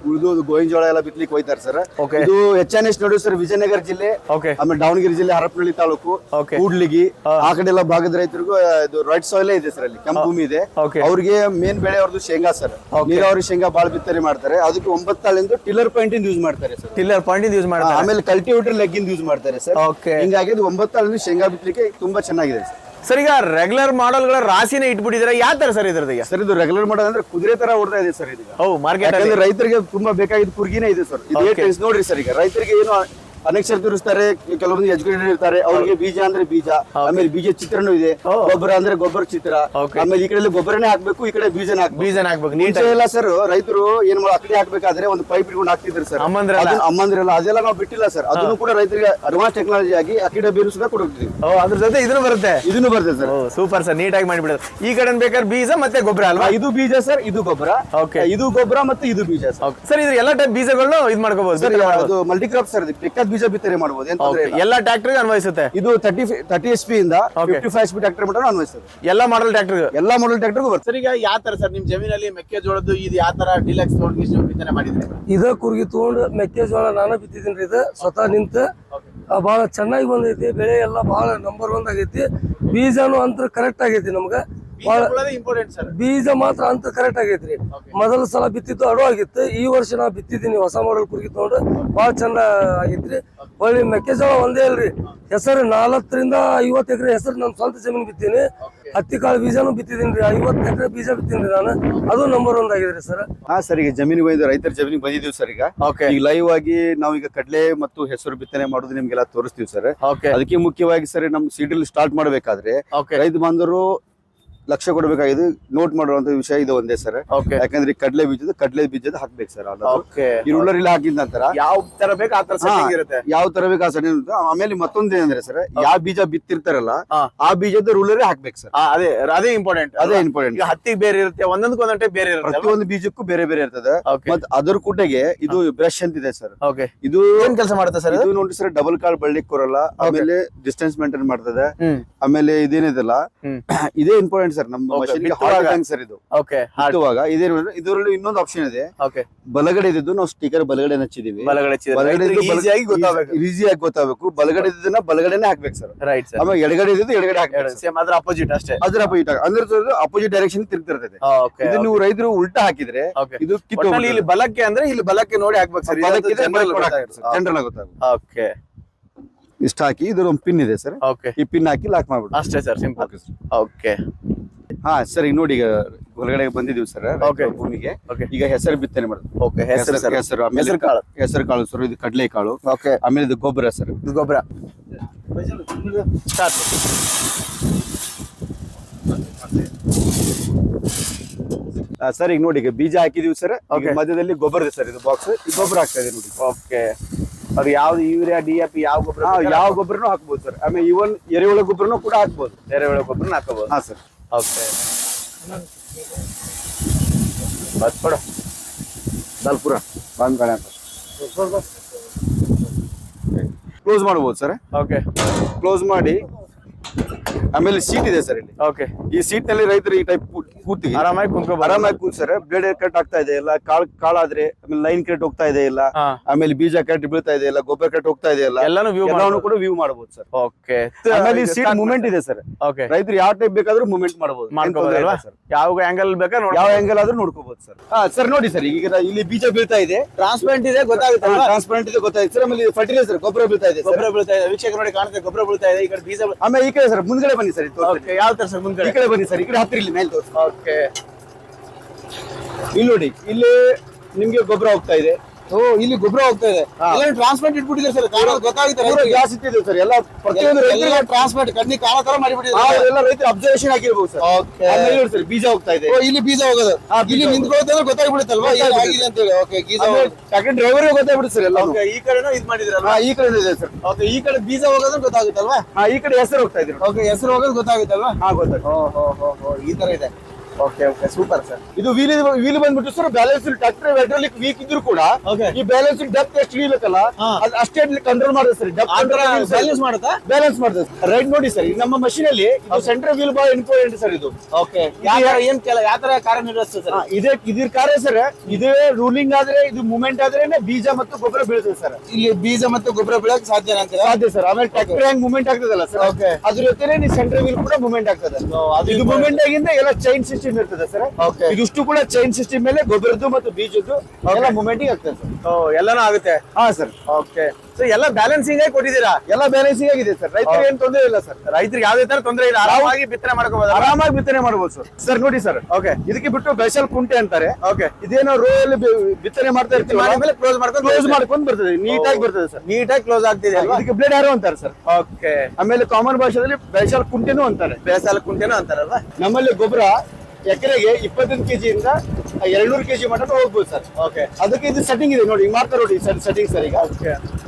ಉಳಿದು ಗೋವಿನ ಜೋಳ ಎಲ್ಲ ಬಿತ್ತಲಿಕ್ಕೆ ಹೋಯ್ತಾರೆ ಸರ್. ಓಕೆ ಇದು ಎಚ್ ಎನ್ ಎಸ್ ನೋಡಿ ಸರ್ ವಿಜಯನಗರ ಜಿಲ್ಲೆ ಓಕೆ ಆಮೇಲೆ ದಾವಣಗೆರೆ ಜಿಲ್ಲೆ ಹರಪನಹಳ್ಳಿ ತಾಲೂಕು. ಕೂಡ್ಲಿಗಿ ಆ ಕಡೆ ಎಲ್ಲ ಭಾಗದ ರೈತರಿಗೂ ಇದು ರೈಟ್ ಸಾಯಿಲ್ ಇದೆ ಸರ್ ಅಲ್ಲಿ ಕೆಂಪು ಭೂಮಿ ಇದೆ. ಓಕೆ ಅವ್ರಿಗೆ ಮೇನ್ ಬೆಳೆ ಅವ್ರದ್ದು ಶೇಂಗಾ ಸರ್. ನೀರಾವರಿ ಶೇಂಗಾ ಬಾಳ ಬಿತ್ತನೆ ಮಾಡ್ತಾರೆ. ಅದಕ್ಕೆ ಒಂಬತ್ತಾಳಿಂದ ಟಿಲ್ಲರ್ ಪಾಯಿಂಟ್ ಇಂದ ಯೂಸ್ ಮಾಡ್ತಾರೆ ಸರ್. ಟಿಲ್ಲರ್ ಪಾಯಿಂಟ್ ಯೂಸ್ ಮಾಡ್ತಾರೆ. ಆಮೇಲೆ ಕಲ್ಟಿವೇಟರ್ ಲೆಗ್ ಇಂದ ಯೂಸ್ ಮಾಡ್ತಾರೆ ಸರ್. ಹಿಂಗಾಗಿ ಇದು ಒಂಬತ್ತಾಳಿಂದ ಶೇಂಗಾ ಬಿತ್ತಲಿಕ್ಕೆ ತುಂಬಾ ಚೆನ್ನಾಗಿದೆ. ಸರ್ ಸರ್ ಈಗ ರೆಗ್ಯುಲರ್ ಮಾಡಲ್ಗಳ ರಾಶಿನ ಇಟ್ಬಿಟ್ಟಿದ್ರೆ ಯಾವ ತರ ಸರ್ ಇದ್ರದ್ದು ಈಗ? ಸರ್ ಇದು ರೆಗ್ಯುಲರ್ ಮಾಡೋದಂದ್ರೆ ಕುದುರೆ ತರ ಓಡ್ತಾ ಇದೆ ಸರ್ ಇದು ಹೌ ಮಾರ್ಕೆಟ್ ರೈತರಿಗೆ ತುಂಬಾ ಬೇಕಾಗಿದ್ದು ಕುರ್ಗಿನೇ ಇದೆ ಸರ್. ಇದು ನೋಡ್ರಿ ಸರ್ ಈಗ. ರೈತರಿಗೆ ಏನು ಅನಕ್ಷರ ತೋರಿಸ್ತಾರೆ ಕೆಲವೊಂದು ಎಜುಕೇಟೆಡ್ ಇರ್ತಾರೆ ಅವ್ರಿಗೆ ಬೀಜ ಅಂದ್ರೆ ಬೀಜ ಆಮೇಲೆ ಬೀಜ ಚಿತ್ರನು ಇದೆ. ಗೊಬ್ಬರ ಅಂದ್ರೆ ಗೊಬ್ಬರ ಚಿತ್ರ. ಆಮೇಲೆ ಈ ಕಡೆ ಗೊಬ್ಬರನೇ ಹಾಕ್ಬೇಕು ಈ ಕಡೆ ಬೀಜನ ಬೀಜನ ಹಾಕ್ಬೇಕು ನೀಟ್ ಎಲ್ಲ ಸರ್ ರೈತರು ಏನ್ ಮಾಡ ಅಕ್ಕಡಿ ಹಾಕ್ಬೇಕಾದ್ರೆ ಒಂದು ಪೈಪ್ ಇಟ್ಕೊಂಡು ಹಾಕ್ತಿದ್ರು ಸರ್. ಅಮ್ಮಂದ್ರಲ್ಲ? ಅದೆಲ್ಲ ನಾವು ಬಿಟ್ಟಿಲ್ಲ ಸರ್. ಅದನ್ನು ಕೂಡ ರೈತರಿಗೆ ಅಡ್ವಾನ್ಸ್ ಟೆಕ್ನಾಲಜಿ ಆಗಿ ಅಕ್ಕಿ ಡಬ್ಬಿಯನ್ನು ಸುಧಾ ಕೊಡ್ತೀವಿ ಅದ್ರ ಜೊತೆ ಇದನ್ನು ಬರುತ್ತೆ? ಇದನ್ನು ಬರುತ್ತೆ ಸರ್. ಸೂಪರ್ ಸರ್ ನೀಟಾಗಿ ಮಾಡಿಬಿಡೋದು. ಈ ಕಡೆ ಬೇಕಾದ್ರೆ ಬೀಜ ಮತ್ತೆ ಗೊಬ್ಬರ ಅಲ್ವಾ? ಇದು ಬೀಜ ಸರ್ ಇದು ಗೊಬ್ಬರ. ಓಕೆ ಇದು ಗೊಬ್ಬರ ಮತ್ತೆ ಇದು ಬೀಜ ಸರ್. ಸರ್ ಇದ್ರ ಎಲ್ಲ ಟೈಪ್ ಬೀಜಗಳನ್ನ ಇದು ಮಾಡ್ಕೋಬಹುದು ಸರ್ ಅದು ಮಲ್ಟಿ ಕ್ರಾಪ್ ಸರ್ ಪಿಕ್ಕದ್ ಬೀಜ ಬಿತ್ತನೆ ಮಾಡಬಹುದು ಏನ್ ತೊಂದ್ರೆ ಇಲ್ಲ. ಎಲ್ಲ ಟ್ರಾಕ್ಟರ್ ಅನ್ವಯಿಸುತ್ತೆ? ಇದು ತರ್ಟಿ ತರ್ಟಿ ಎಸ್ ಪಿ ಇಂದ. Fifty five S P tractor ಮಟ್ಟ ಅನ್ವಯಿಸ್ತದೆ. ಎಲ್ಲ ಮಾಡಲ್ ಟ್ರಾಕ್ಟರ್ ಎಲ್ಲಾ ಮಾಡಲ್ ಟ್ರಾಕ್ಟರ್ಗೂ ಬರ್ತದೆ ಸರ್ ಈಗ ಯಾವ ತರ ಸರ್ ನಿಮ್ ಜಮೀನಲ್ಲಿ ಮೆಕ್ಕೆಜೋಳದ್ದು ಇದು ಯಾವ ತರ ಡಿಲಕ್ಸ್ ಬೀಜ ಬಿತ್ತನೆ ಮಾಡಿದ್ರೆ? ಇದ ಕುರ್ಗಿ ತಗೊಂಡು ಮೆಕ್ಕೆಜೋಳ ನಾನು ಬಿತ್ತಿದ್ದೀನಿ ಇದು ಸ್ವತಃ ನಿಂತ. ಬಹಳ ಚೆನ್ನಾಗಿ ಬಂದೈತಿ ಬೆಳೆ ಎಲ್ಲ ಬಹಳ ನಂಬರ್ ಒನ್ ಆಗೈತಿ. ಬೀಜನು ಅಂತ ಕರೆಕ್ಟ್ ಆಗೈತಿ ನಮ್ಗೆ. ಬೀಜ ಮಾತ್ರ ಅಂತ ಕರೆಕ್ಟ್ ಆಗೈತ್ರಿ. ಮೊದಲ ಸಲ ಬಿತ್ತಿದ್ದು ಅಡು ಆಗಿತ್ತು. ಈ ವರ್ಷ ನಾವು ಬಿತ್ತಿದ್ದೀನಿ ಹೊಸ ಮಾಡಲ್ ಕುರಿಗಿ ತಗೊಂಡು ಬಹಳ ಚಂದ ಆಗೈತ್ರಿ. ಹೊಳ್ಳಿ ಮೆಕ್ಕೆಜೋಳ ಒಂದೇ ಅಲ್ರಿ. ಹೆಸರು ನಾಲ್ಕರಿಂದ ಐವತ್ತು ಎಕರೆ ಹೆಸರು ನನ್ನ ಸ್ವಂತ ಜಮೀನು ಬಿತ್ತೀನಿ. ಹತ್ತಿ ಕಾಳು ಬೀಜನು ಬಿತ್ತಿದ್ದೀನಿ ರೀ ಐವತ್ತು ಎಕರೆ ಬೀಜ ಬಿತ್ತೀನಿ ನಾನು. ಅದು ನಂಬರ್ ಒಂದ್ ಆಗಿದ್ರಿ ಸರ್ ಹಾ ಸರ್ ಈಗ ಜಮೀನಿಗೆ ಬಂದಿದ್ದು ರೈತರ ಜಮೀನಿಗೆ ಬಂದಿದ್ದೀವಿ ಸರ್ ಈಗ. ಓಕೆ ಈಗ ಲೈವ್ ಆಗಿ ನಾವೀಗ ಕಡಲೆ ಮತ್ತು ಹೆಸರು ಬಿತ್ತನೆ ಮಾಡೋದು ನಿಮ್ಗೆಲ್ಲ ತೋರಿಸ್ತೀವಿ ಸರ್ ಅದಕ್ಕೆ ಮುಖ್ಯವಾಗಿ ಸರ್ ನಮ್ ಸೀಡಲ್ ಸ್ಟಾರ್ಟ್ ಮಾಡ್ಬೇಕಾದ್ರೆ ರೈತ ಬಾಂಧವರು ಲಕ್ಷ ಕೊಡಬೇಕಾಗಿದೆ. ನೋಟ್ ಮಾಡುವಂತ ವಿಷಯ ಇದು ಒಂದೇ ಸರ್. ಯಾಕಂದ್ರೆ ಕಡಲೆ ಕಡ್ಲೆ ಬೀಜದ ಕಡಲೆ ಬೀಜದ ಹಾಕ್ಬೇಕು ಸರ್ ಅದು ಓಕೆ ಈ ಇಲ್ಲ ಹಾಕಿದ ನಂತರ ಯಾವ ತರ ಬೇಕು ಆ ತರ ಇರುತ್ತೆ. ಯಾವ ತರ ಬೇಕು ಆ ಸಣ್ಣ. ಆಮೇಲೆ ಮತ್ತೊಂದ್ ಏನಂದ್ರೆ ಸರ್ ಯಾವ ಬೀಜ ಬಿತ್ತಿರ್ತಾರಲ್ಲ. ಆ ಬೀಜದ ರೂಲರ್ ಹಾಕ್ಬೇಕು ಸರ್. ಅದೇ ಅದೇ ಇಂಪಾರ್ಟೆಂಟ್ ಅದೇ ಇಂಪಾರ್ಟೆಂಟ್ ಹತ್ತಿ ಬೇರೆ ಇರುತ್ತೆ ಒಂದೊಂದಕ್ಕೆ ಒಂದೊಂದು ಟೈಪ್ ಬೇರೆ ಇರುತ್ತೆ ಪ್ರತಿಯೊಂದು ಬೀಜಕ್ಕೂ ಬೇರೆ ಬೇರೆ ಇರ್ತದೆ. ಮತ್ತೆ ಮತ್ ಅದ್ರ ಕೂಟೆಗೆ ಇದು ಬ್ರಷ್ ಅಂತಿದೆ ಸರ್. ಓಕೆ ಇದು ಏನ್ ಕೆಲಸ ಮಾಡುತ್ತೆ ಸರ್ ಇದು ನೋಡಿ ಸರ್ ಡಬಲ್ ಕಾಲ್ ಬಳ್ಳಿಕ್ ಕೊರಲ್ಲ ಆಮೇಲೆ ಡಿಸ್ಟೆನ್ಸ್ ಮೇಂಟೈನ್ ಮಾಡ್ತದೆ. ಆಮೇಲೆ ಇದೇನಿದೆಲ್ಲ. [COUGHS] ಇದೇ ಇಂಪಾರ್ಟೆಂಟ್ ಸರ್ ನಮ್ಮ ಮಷಿನ್ ಸರ್ ಇದು. ಓಕೆ ಇದೇ ಇದರಲ್ಲಿ ಇನ್ನೊಂದು ಆಪ್ಷನ್ ಇದೆ. ಓಕೆ ಬಲಗಡೆ ಇದ್ದು ನಾವು ಸ್ಟಿಕರ್ ಬಲಗಡೆ ಹಚ್ಚಿದೀವಿ. ಬಲಗಡೆ ಆಗಿ ಈಸಿಯಾಗಿ ಗೊತ್ತಾಗಬೇಕು ಈಸಿಯಾಗಿ ಗೊತ್ತಾಗಬೇಕು. ಬಲಗಡೆ ಇದ್ದನ್ನ ಬಲಗಡೆನೇ ಹಾಕ್ಬೇಕು ಸರ್. ರೈಟ್ ಸರ್ ಆಮೇಲೆ ಎಡಗಡೆ ಇದ್ದು ಎಡಗಡೆ ಹಾಕ್ಬೇಕು. ಸೇಮ್ ಅದ್ರ ಅಪೋಸಿಟ್ ಅಷ್ಟೇ. ಅದ್ರ ಅಪೋಸಿಟ್ ಅಂದ್ರೆ ಅಪೋಸಿಟ್ ಡೈರೆಕ್ಷನ್ ತಿರ್ತಿರ್ತದೆ ಇದು ನೀವು ರೈತರು ಉಲ್ಟಾ ಹಾಕಿದ್ರೆ ಇದು ಇಲ್ಲಿ ಬಲಕ್ಕೆ ಅಂದ್ರೆ ಇಲ್ಲಿ ಬಲಕ್ಕೆ ನೋಡಿ ಹಾಕ್ಬೇಕು ಸರ್. ಜನರಲ್ ಗೊತ್ತಾಗುತ್ತೆ ಓಕೆ ಇಷ್ಟ ಹಾಕಿ ಇದ್ರ ಒಂದು ಪಿನ್ ಇದೆ ಸರ್ ಓಕೆ ಈ ಪಿನ್ ಹಾಕಿ ಲಾಕ್ ಮಾಡ್ಬಿಡು. ಅಷ್ಟೇ sir simple Okay, sir okay ಹಾ ಸರ್ ಈಗ ನೋಡಿ ಈಗ ಹೊರಗಡೆ ಬಂದಿದೀವಿ ಸರ್ Okay. ಭೂಮಿಗೆ. Okay. ಈಗ ಹೆಸರು ಬಿತ್ತನೆ ಮಾಡೋದು. ಓಕೆ ಹೆಸರು ಸರ್ ಹೆಸರು ಆಮೇಲೆ ಹೆಸರು ಕಾಳು. ಹೆಸರು ಕಾಳು ಸರ್ ಇದು ಕಡಲೆ ಕಾಳು ಓಕೆ ಆಮೇಲೆ ಇದು ಗೊಬ್ಬರ ಸರ್ ಇದು ಗೊಬ್ಬರ. ಸ್ಟಾರ್ಟ್ ಸರ್ ಈಗ ನೋಡಿ ಈಗ ಬೀಜ ಹಾಕಿದೀವಿ ಸರ್ Okay. ಮಧ್ಯದಲ್ಲಿ ಗೊಬ್ಬರ ಇದೆ ಸರ್ ಇದು ಬಾಕ್ಸ್ ಗೊಬ್ಬರ ಹಾಕ್ತಾ ಇದೆ ನೋಡಿ. ಓಕೆ ಅದು ಯಾವ್ದು ಯೂರಿಯಾ ಡಿ ಎ ಪಿ ಯಾವ ಗೊಬ್ಬರ ಯಾವ ಗೊಬ್ಬರನು ಹಾಕ್ಬೋದು ಸರ್. ಆಮೇಲೆ ಇವನ್ ಎರೆಹುಳ ಗೊಬ್ಬರನು ಕೂಡ ಹಾಕ್ಬೋದು. ಎರೆಹುಳ ಗೊಬ್ಬರ ಹಾಕಬಹುದು ಹಾ ಸರ್. ಓಕೆ. ಬಸ್ ಕೊಡು. ದಲ್ಪುರ. ಬಂದ್ ಕಡೆ. ಅಂತ ಕ್ಲೋಸ್ ಮಾಡ್ಬೋದು ಸರ್. ಓಕೆ. ಕ್ಲೋಸ್ ಮಾಡಿ ಆಮೇಲೆ ಸೀಟ್ ಇದೆ ಸರ್ ಇಲ್ಲಿ. ಓಕೆ ಈ ಸೀಟ್ನಲ್ಲಿ ರೈತರು ಈ ಟೈಪ್ ಕೂತಿ ಆರಾಮಾಗಿ ಕುಂತ್ಕೋಬಹುದು ಆರಾಮಾಗಿ ಕೂತ್ ಸರ್ ಬ್ಲೇಡ್ ಕಟ್ ಆಗ್ತಾ ಇದೆ ಇಲ್ಲ ಕಾಳ್ ಕಾಳಾದ್ರೆ ಆಮೇಲೆ ಲೈನ್ ಕಟ್ ಹೋಗ್ತಾ ಇದೆ ಇಲ್ಲ ಆಮೇಲೆ ಬೀಜ ಕಟ್ ಬೀಳ್ತಾ ಇದೆ ಇಲ್ಲ ಗೊಬ್ಬರ ಕಟ್ ಹೋಗ್ತಾ ಇದೆ ಇಲ್ಲ ಎಲ್ಲಾನು ವ್ಯೂ ಎಲ್ಲಾನು ಕೂಡ ವ್ಯೂ ಮಾಡಬಹುದು ಸರ್ ಓಕೆ ಆಮೇಲೆ ಈ ಸೀಟ್ ಮೂವ್ಮೆಂಟ್ ಇದೆ ಸರ್ ಓಕೆ ರೈತರು ಯಾವ ಟೈಪ್ ಬೇಕಾದ್ರೂ ಮೂವ್ಮೆಂಟ್ ಮಾಡಬಹುದು ಮಾಡ್ಕೋಬಹುದಲ್ವಾ ಸರ್ ಯಾವ ಆಂಗಲ್ ಬೇಕಾ ನೋಡಿ ಯಾವ ಆಂಗಲ್ ಆದ್ರೂ ನೋಡ್ಕೋಬಹುದು ಸರ್ ಹಾ ಸರ್ ನೋಡಿ ಸರ್ ಈಗ ಇಲ್ಲಿ ಬೀಜ ಬೀಳ್ತಾ ಇದೆ. ಟ್ರಾನ್ಸ್ಪರೆಂಟ್ ಇದೆ ಗೊತ್ತಾಗುತ್ತೆ ಟ್ರಾನ್ಸ್ಪರೆಂಟ್ ಇದೆ ಗೊತ್ತಾಯ್ತು ಸರ್ ಆಮೇಲೆ ಫರ್ಟಿಲೈಸರ್ ಗೊಬ್ಬರ ಬೀಳ್ತಾ ಇದೆ ಗೊಬ್ಬರ ಬೀಳ್ತಾ ಇದೆ. ವೀಕ್ಷಕ ನೋಡಿ ಕಾಣುತ್ತೆ ಗೊಬ್ಬರ ಬೀಳ್ತಾ ಇದೆ. ಈ ಕಡೆ ಬೀಜ ಆಮೇಲೆ ಈ ಕಡೆ ಸರ್ ಮುಂದ್ಗಡೆ ಬನ್ನಿ ಸರ್ ಓಕೆ ಯಾವ ತರ ಸರ್ ಈ ಮುಂದ್ಗಡೆ ಕಡೆ ಬನ್ನಿ ಸರ್ ಈ ಕಡೆ ಹತ್ತಿರ ಇಲ್ಲಿ ಮೇಲೆ ತೋರಿಸಿ. ಓಕೆ ಇಲ್ಲಿ ನೋಡಿ ಇಲ್ಲಿ ನಿಮ್ಗೆ ಗೊಬ್ಬರ ಹೋಗ್ತಾ ಇದೆ. ಓ ಇಲ್ಲಿ ಗೊಬ್ಬರ ಹೋಗ್ತಾ ಇದೆ. ಎಲ್ಲ ಟ್ರಾನ್ಸ್ಪೋರ್ಟ್ ಇಟ್ಬಿಟ್ಟಿದ್ದಾರೆ ಸರ್ ಕಾಣೋದು ಗೊತ್ತಾಗುತ್ತೆ ಗ್ಯಾಸ್ ಇಟ್ಟಿದೆ ಸರ್ ಎಲ್ಲ ಪ್ರತಿಯೊಂದು ರೈತರಿಗೆ ಟ್ರಾನ್ಸ್ಪೋರ್ಟ್ ಕಣ್ಣಿ ಕಾಲ ತರ ಮಾಡಿಬಿಟ್ಟಿದ್ದಾರೆ ಎಲ್ಲ ರೈತರು ಅಬ್ಸರ್ವೇಷನ್ ಆಗಿರ್ಬೋದು ಸರ್. ಆಮೇಲೆ ನೋಡಿ ಸರ್ ಬೀಜ ಹೋಗ್ತಾ ಇದೆ. ಓ ಇಲ್ಲಿ ಬೀಜ ಹೋಗೋದು. ಇಲ್ಲಿ. ನಿಂತ್ಕೊಳ್ಳುತ್ತೆ ಅಂದ್ರೆ ಗೊತ್ತಾಗ್ಬಿಡುತ್ತಲ್ವಾ? ಏನು ಆಗಿದೆ ಅಂತ ಹೇಳಿ ಓಕೆ ಬೀಜ ಟ್ರ್ಯಾಕ್ಟರ್ ಡ್ರೈವರ್ ಗೊತ್ತಾಗ್ಬಿಡುತ್ತೆ ಸರ್ ಎಲ್ಲ ಓಕೆ ಈ ಕಡೆನೂ ಇದು ಮಾಡಿದ್ರಲ್ಲ ಈ ಕಡೆ ಇದೆ ಸರ್. ಓಕೆ ಈ ಕಡೆ ಬೀಜ ಹೋಗೋದು ಗೊತ್ತಾಗುತ್ತಲ್ವಾ? ಹಾ ಈ ಕಡೆ ಹೆಸರು ಹೋಗ್ತಾ ಇದ್ರು ಓಕೆ ಹೆಸರು ಹೋಗೋದು ಗೊತ್ತಾಗುತ್ತಲ್ವಾ? ಹಾ ಗೊತ್ತಾಯ್ತು ಓ ಹೋ ಹೋ ಹೋ ಈ ತರ ಇದೆ. ಓಕೆ ಓಕೆ ಸೂಪರ್ ಸರ್ ಇದು ವೀಲ್ ವೀಲ್ ಬಂದ್ಬಿಟ್ಟು sir balance tractor hydraulic weak ಇದ್ರು ಕೂಡ. ಈ ಬ್ಯಾಲೆನ್ಸ್ ಡೆಪ್ತ್ ಎಷ್ಟು ಹಾ. ಅದು ಅಷ್ಟೇ ಕಂಟ್ರೋಲ್ ಮಾಡುತ್ತೆ ಸರ್ ಡೆಪ್ ಬ್ಯಾಲೆನ್ಸ್ ಮಾಡುತ್ತಾ? ಬ್ಯಾಲೆನ್ಸ್ ಮಾಡ್ತದೆ ರೈಟ್ ನೋಡಿ ಸರ್ ನಮ್ಮ ಮಷೀನ್ ಅಲ್ಲಿ ಸೆಂಟ್ರಲ್ ವೀಲ್ ಬಹಳ ಇಂಪಾರ್ಟೆಂಟ್ ಸರ್ ಇದು. ಓಕೆ ಏನ್ ಕೆಲ ಯಾವ ತರ ಕಾರ್ಯನಿರ್ವಹಿಸ್ತದೆ ಸರ್ ಇದೇ ಇದ್ರ ಕಾರ್ಯ ಸರ್ ಇದೇ ರೂಲಿಂಗ್ ಆದ್ರೆ ಇದು ಮೂವ್ಮೆಂಟ್ ಆದ್ರೆ ಬೀಜ ಮತ್ತು ಗೊಬ್ಬರ ಬೀಳ್ತದೆ ಸರ್ ಇಲ್ಲಿ ಬೀಜ ಮತ್ತು ಗೊಬ್ಬರ ಬೀಳಕ್ ಸಾಧ್ಯ ಅಂತ ಸಾಧ್ಯ ಸರ್ ಆಮೇಲೆ ಟ್ರಾಕ್ಟರ್ ಹೆಂಗ್ ಮೂವ್ಮೆಂಟ್ ಆಗ್ತದಲ್ಲ ಸರ್. ಅದ್ರ ಜೊತೆ ಸೆಂಟರ್ ಸೆಂಟ್ರಲ್ ವೀಲ್ ಕೂಡ ಮೂವ್ಮೆಂಟ್ ಆಗ್ತದೆ. ಅದು ಇದು ಮೂವ್ಮೆಂಟ್ ಆಗಿಂದ ಎಲ್ಲ ಚೈನ್ ಸಿಸ್ಟಮ್ ಇರ್ತದೆ ಸರ್. ಇದಿಷ್ಟು ಕೂಡ ಚೈನ್ ಸಿಸ್ಟಮ್ ಮೇಲೆ ಗೊಬ್ಬರದ್ದು ಮತ್ತು ಬೀಜದ್ದು ಎಲ್ಲ ಮೂಮೆಂಟಿಂಗ್ ಆಗ್ತದೆ ಸರ್. ಓ ಎಲ್ಲಾನು ಆಗುತ್ತೆ? ಹಾ ಸರ್. ಓಕೆ ಸೊ ಎಲ್ಲ ಬ್ಯಾಲೆನ್ಸಿಂಗ್ ಆಗಿ ಕೊಟ್ಟಿದ್ದೀರಾ? ಎಲ್ಲ ಬ್ಯಾಲೆನ್ಸಿಂಗ್ ಆಗಿದೆ ಸರ್. ರೈತರಿಗೆ ಏನ್ ತೊಂದರೆ ಇಲ್ಲ ಸರ್. ರೈತರಿಗೆ ಯಾವುದೇ ತರ ತೊಂದರೆ ಇಲ್ಲ. ಆರಾಮಾಗಿ ಬಿತ್ತನೆ ಮಾಡ್ಕೋಬಹುದು ಆರಾಮಾಗಿ ಬಿತ್ತನೆ ಮಾಡಬಹುದು ಸರ್. ಸರ್ ನೋಡಿ ಸರ್. ಓಕೆ ಇದಕ್ಕೆ ಬಿಟ್ಟು ಬೆಸಲ್ ಕುಂಟೆ ಅಂತಾರೆ. ಓಕೆ ಇದೇನೋ ರೋ ಅಲ್ಲಿ ಬಿತ್ತನೆ ಮಾಡ್ತಾ ಇರ್ತೀವಿ ಆಮೇಲೆ ಕ್ಲೋಸ್ ಮಾಡ್ಕೊಂಡು ಕ್ಲೋಸ್ ಮಾಡ್ಕೊಂಡು ಬರ್ತದೆ. ನೀಟಾಗಿ ಬರ್ತದೆ ಸರ್. ನೀಟಾಗಿ ಕ್ಲೋಸ್ ಆಗ್ತಿದೆ ಇದಕ್ಕೆ ಬ್ಲೇಡ್ ಆರೋ ಅಂತಾರೆ ಸರ್. ಓಕೆ ಆಮೇಲೆ ಕಾಮನ್ ಭಾಷೆಯಲ್ಲಿ ಬೆಸಲ್ ಕುಂಟೆನೂ ಅಂತಾರೆ. ಬೇಸಾಲ ಕುಂಟೆನೂ ಅಂತಾರಲ್ವಾ? ನಮ್ಮಲ್ಲಿ ಗೊಬ್ಬರ ಎಕರೆಗೆ ಇಪ್ಪತ್ತೊಂದು ಕೆಜಿಯಿಂದ ಎರಡ್ನೂರು ಕೆಜಿ ಮಟ್ಟ ಹೋಗ್ಬೋದು ಸರ್. ಓಕೆ ಅದಕ್ಕೆ ಇದು ಸೆಟ್ಟಿಂಗ್ ಇದೆ ನೋಡಿ ಮಾಡ್ತಾ ನೋಡಿ ಸರ್ ಸೆಟ್ಟಿಂಗ್ ಸರ್ ಈಗ.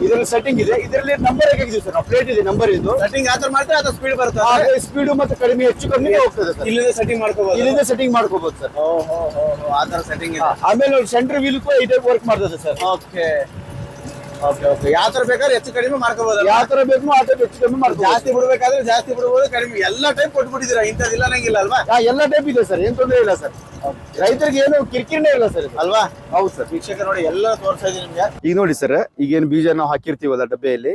ಇದರಲ್ಲಿ ಸೆಟ್ಟಿಂಗ್ ಇದೆ. ಇದರಲ್ಲಿ ನಂಬರ್ ಹಾಕಿದ್ದೀವಿ ಸರ್? ಪ್ಲೇಟ್ ಇದೆ ನಂಬರ್ ಇದು. ಸೆಟ್ಟಿಂಗ್ ಆತರ ಮಾಡಿದ್ರೆ ಮಾಡ್ತಾರೆ ಅದು ಸ್ಪೀಡ್ ಬರುತ್ತೆ ಸ್ಪೀಡ್ ಮತ್ತೆ ಕಡಿಮೆ ಹೆಚ್ಚು ಕಮ್ಮಿ ಹೋಗ್ತದೆ ಸರ್. ಇಲ್ಲಿಂದ ಸೆಟ್ಟಿಂಗ್ ಮಾಡ್ಕೋಬಹುದು ಇಲ್ಲಿಂದ ಸೆಟ್ಟಿಂಗ್ ಮಾಡ್ಕೋಬಹುದು ಸರ್. ಓ ಹೋ ಹೋ ಹೋ ಆ ತರ ಸೆಟ್ಟಿಂಗ್ ಇದೆ. ಆಮೇಲೆ ಸೆಂಟ್ರ್ ವೀಲ್ ಕೂಡ ಇದೇ ವರ್ಕ್ ಮಾಡ್ತದೆ ಸರ್. ಓಕೆ ಓಕೆ ಓಕೆ ಯಾವ ತರ ಬೇಕಾದ್ರೆ ಹೆಚ್ಚು ಕಡಿಮೆ ಮಾಡ್ಕೋಬಹುದು ಯಾವ ತರ ಬೇಕು ಆ ಟೈಪ್ ಹೆಚ್ಚು ಕಡಿಮೆ ಮಾಡ್ಬೋದು ಜಾಸ್ತಿ ಬಿಡ್ಬೇಕಾದ್ರೆ ಜಾಸ್ತಿ ಬಿಡ್ಬೋದು ಕಡಿಮೆ. ಎಲ್ಲ ಟೈಪ್ ಕೊಟ್ಬಿಟ್ಟಿದ್ದೀರಾ? ಇಂಥದ್ದಿಲ್ಲ ನಂಗಿಲ್ಲ ಅಲ್ವಾ? ಎಲ್ಲ ಟೈಪ್ ಇದೆ ಸರ್ ಏನ್ ತೊಂದರೆ ಇಲ್ಲ ಸರ್. ರೈತರಿಗೆ ಏನು ಕಿರಿಕಿರಿನೇ ಇಲ್ಲ ಸರ್ ಅಲ್ವಾ? ಹೌದು ಸರ್. ವೀಕ್ಷಕ ನೋಡಿ ಎಲ್ಲ ತೋರಿಸ್ತಾ ಇದೀನಿ ನಿಮ್ಗೆ. ಈಗ ನೋಡಿ ಸರ್ ಈಗ ಏನ್ ಬೀಜ ನಾವು ಹಾಕಿರ್ತೀವಲ್ಲ ಡಬ್ಬೆಯಲ್ಲಿ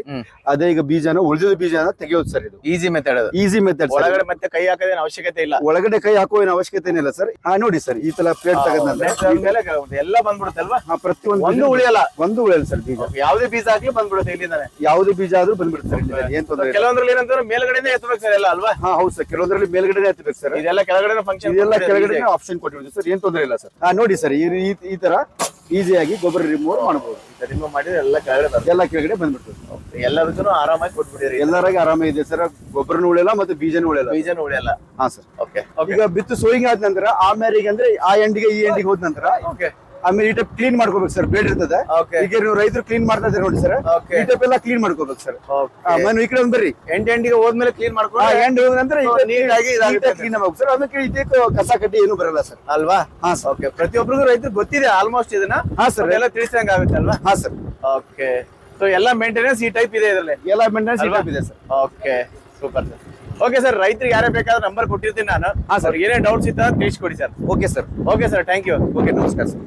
ಅದೇ ಈಗ ಬೀಜನ ಉಳಿದ ಬೀಜನ ತೆಗೆಯೋದು ಸರ್ ಇದು. ಈಸಿ ಮೆಥಡ್ ಈಸಿ ಮೆಥಡ್ ಒಳಗಡೆ ಮತ್ತೆ ಕೈ ಹಾಕೋದೇನು ಅವಶ್ಯಕತೆ ಇಲ್ಲ. ಒಳಗಡೆ ಕೈ ಹಾಕುವ ಏನು ಅವಶ್ಯಕತೆ ಏನಿಲ್ಲ ಸರ್. ಹಾ ನೋಡಿ ಸರ್ ಈ ತರ ಪ್ಲೇಟ್ ಮೇಲೆ ಎಲ್ಲ ಬಂದ್ಬಿಡುತ್ತಲ್ವಾ ಅಲ್ವಾ? ಹಾ ಪ್ರತಿಯೊಂದು ಒಂದು ಉಳಿಯಲ್ಲ. ಒಂದು ಉಳಿಯಲ್ಲ ಸರ್ ಬೀಜ. ಯಾವುದೇ ಬೀಜ ಆಗ್ಲಿ ಬಂದ್ಬಿಡುತ್ತೆ ಇಲ್ಲಿಂದಾನೆ. ಯಾವುದೇ ಬೀಜ ಆದ್ರೂ ಬಂದ್ಬಿಡುತ್ತೆ ಸರ್ ಇಲ್ಲಿ ಏನ್ ತೊಂದರೆ ಇಲ್ಲ. ಕೆಲವೊಂದ್ರಲ್ಲಿ ಏನಂತಾರೆ ಮೇಲ್ಗಡೆನೆ ಎತ್ತಬೇಕು ಸರ್ ಎಲ್ಲ ಅಲ್ವಾ? ಹಾ ಹೌದು ಸರ್. ಕೆಲವೊಂದ್ರಲ್ಲಿ ಮೇಲ್ಗಡೆ ಎತ್ತಬೇಕು ಸರ್ ಇದೆಲ್ಲ ಕೆಳಗಡೆ ಫಂಕ್ಷನ್ ಇದೆಲ್ಲ ಕೆಳಗಡೆ ಆಪ್ಷನ್ ಕೊಟ್ಟಿರೋದು ಸರ್. ಏನ್ ತೊಂದರೆ ಇಲ್ಲ ಸರ್. ಹಾ ನೋಡಿ ಸರ್ ಈ ರೀತಿ ಈ ತರ ಈಸಿಯಾಗಿ ಗೊಬ್ಬರ ರಿಮೂವ್ ಮಾಡಬಹುದು ರಿಮೂವ್ ಮಾಡಿದ್ರೆ ಎಲ್ಲ ಕೆಳಗಡೆ ಬರ್ತದೆ ಎಲ್ಲ ಕೆಳಗಡೆ ಬಂದ್ಬಿಡ್ತದೆ. ಎಲ್ಲದಕ್ಕೂ ಆರಾಮಾಗಿ ಕೊಟ್ಬಿಟ್ಟಿರಿ. ಎಲ್ಲರಾಗಿ ಇದೆ ಸರ್. ಗೊಬ್ಬರನು ಉಳಿಯಲ್ಲ ಮತ್ತೆ ಬೀಜನೂ ಉಳಿಯಲ್ಲ ಬೀಜನ ಉಳಿಯಲ್ಲ. ಹಾ ಸರ್. ಓಕೆ ಈಗ ಬಿತ್ತು ಸೋಯಿಂಗ್ ಆದ ನಂತರ ಆ ಆಮೇಲೆ ಅಂದ್ರೆ ಆ ಎಂಡಿಗೆ ಈ ಎಂಡಿಗೆ ಹೋದ ನಂತರ ಓಕೆ ಆಮೇಲೆ ಈ ಟೈಪ್ ಕ್ಲೀನ್ ಮಾಡ್ಕೋಬೇಕು ಸರ್ ಬೇಡ ಇರ್ತದೆ. ಈಗ ನೀವು ರೈತರು ಕ್ಲೀನ್ ಮಾಡ್ತಾ ಇದ್ದಾರೆ ನೋಡಿ ಸರ್. ಈ ಟೈಪ್ ಎಲ್ಲ ಕ್ಲೀನ್ ಮಾಡ್ಕೋಬೇಕು ಸರ್ ಮನೆ ಈ ಕಡೆ ಒಂದ್ ಬರ್ರಿ. ಎಂಡ್ ಎಂಡಿಗೆ ಹೋದ್ಮೇಲೆ ಕ್ಲೀನ್ ಮಾಡ್ಕೊಂಡು ಎಂಡ್ ನಂತರ ನೀಟಾಗಿ. ಕ್ಲೀನ್ ಆಗ್ಬೇಕು ಸರ್ ಆಮೇಲೆ ಇದಕ್ಕೆ ಕಸ ಕಡ್ಡಿ ಏನು ಬರಲ್ಲ ಸರ್ ಅಲ್ವಾ? ಹಾ ಸರ್ ಓಕೆ ಪ್ರತಿಯೊಬ್ಬರಿಗೂ ರೈತರು ಗೊತ್ತಿದೆ ಆಲ್ಮೋಸ್ಟ್ ಇದನ್ನ. ಹಾ ಸರ್ ಎಲ್ಲ ತಿಳಿಸಿದಂಗ ಆಗುತ್ತೆ ಅಲ್ವಾ? ಹಾ ಸರ್ ಓಕೆ ಸೊ ಎಲ್ಲ ಮೇಂಟೆನೆನ್ಸ್ ಈ ಟೈಪ್ ಇದೆ ಇದರಲ್ಲಿ. ಎಲ್ಲ ಮೇಂಟೆನೆನ್ಸ್ ಟೈಪ್ ಇದೆ sir okay super sir okay sir ರೈತರಿಗೆ ಯಾರೇ ಬೇಕಾದ್ರೆ ನಂಬರ್ ಕೊಟ್ಟಿರ್ತೀನಿ ನಾನು. ಹಾ, ಸರ್ ಏನೇ ಡೌಟ್ಸ್ ಇತ್ತ ತಿಳಿಸ್ಕೊಡಿ sir okay sir okay sir thank you okay ನಮಸ್ಕಾರ ಸರ್